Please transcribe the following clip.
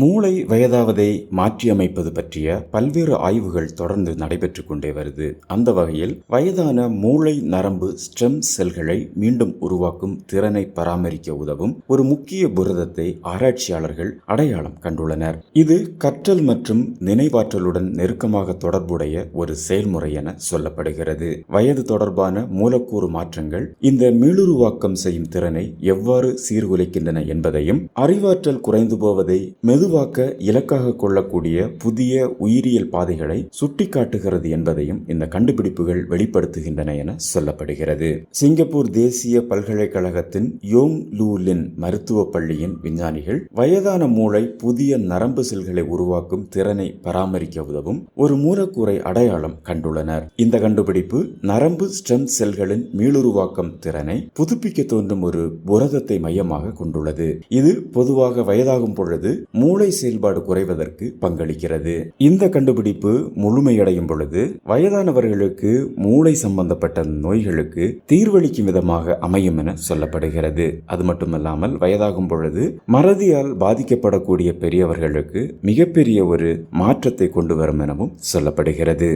மூளை வயதாவதை மாற்றியமைப்பது பற்றிய பல்வேறு ஆய்வுகள் தொடர்ந்து நடைபெற்று கொண்டே வருது. அந்த வகையில் வயதான மூளை நரம்பு ஸ்டெம் செல்களை மீண்டும் உருவாக்கும் திறனை பராமரிக்க உதவும் ஒரு முக்கிய புரதத்தை ஆராய்ச்சியாளர்கள் அடையாளம் கண்டுள்ளனர். இது கற்றல் மற்றும் நினைவாற்றலுடன் நெருக்கமாக தொடர்புடைய ஒரு செயல்முறை என சொல்லப்படுகிறது. வயது தொடர்பான மூலக்கூறு மாற்றங்கள் இந்த மீளுருவாக்கம் செய்யும் திறனை எவ்வாறு சீர்குலைக்கின்றன என்பதையும் அறிவாற்றல் குறைந்து போவதை மெது உருவாக்க இலக்காக கொள்ளக்கூடிய புதிய உயிரியல் பாதைகளை சுட்டிக்காட்டுகிறது என்பதையும் இந்த கண்டுபிடிப்புகள் வெளிப்படுத்துகின்றன என சொல்லப்படுகிறது. சிங்கப்பூர் தேசிய பல்கலைக்கழகத்தின் யோங் லூலின் மருத்துவ பள்ளியின் விஞ்ஞானிகள் வயதான மூளை புதிய நரம்பு செல்களை உருவாக்கும் திறனை பராமரிக்க உதவும் ஒரு மூலக்கூறை அடையாளம் கண்டுள்ளனர். இந்த கண்டுபிடிப்பு நரம்பு ஸ்டெம் செல்களின் மீளுருவாக்கம் திறனை புதுப்பிக்க தோன்றும் ஒரு புரதத்தை மையமாக கொண்டுள்ளது. இது பொதுவாக வயதாகும் பொழுது மூளை செயல்பாடு குறைவதற்கு பங்களிக்கிறது. இந்த கண்டுபிடிப்பு முழுமையடையும் பொழுது வயதானவர்களுக்கு மூளை சம்பந்தப்பட்ட நோய்களுக்கு தீர்வளிக்கும் விதமாக அமையும் என சொல்லப்படுகிறது. அது மட்டுமல்லாமல் வயதாகும் பொழுது மறதியால் பாதிக்கப்படக்கூடிய பெரியவர்களுக்கு மிகப்பெரிய ஒரு மாற்றத்தை கொண்டு வரும் எனவும் சொல்லப்படுகிறது.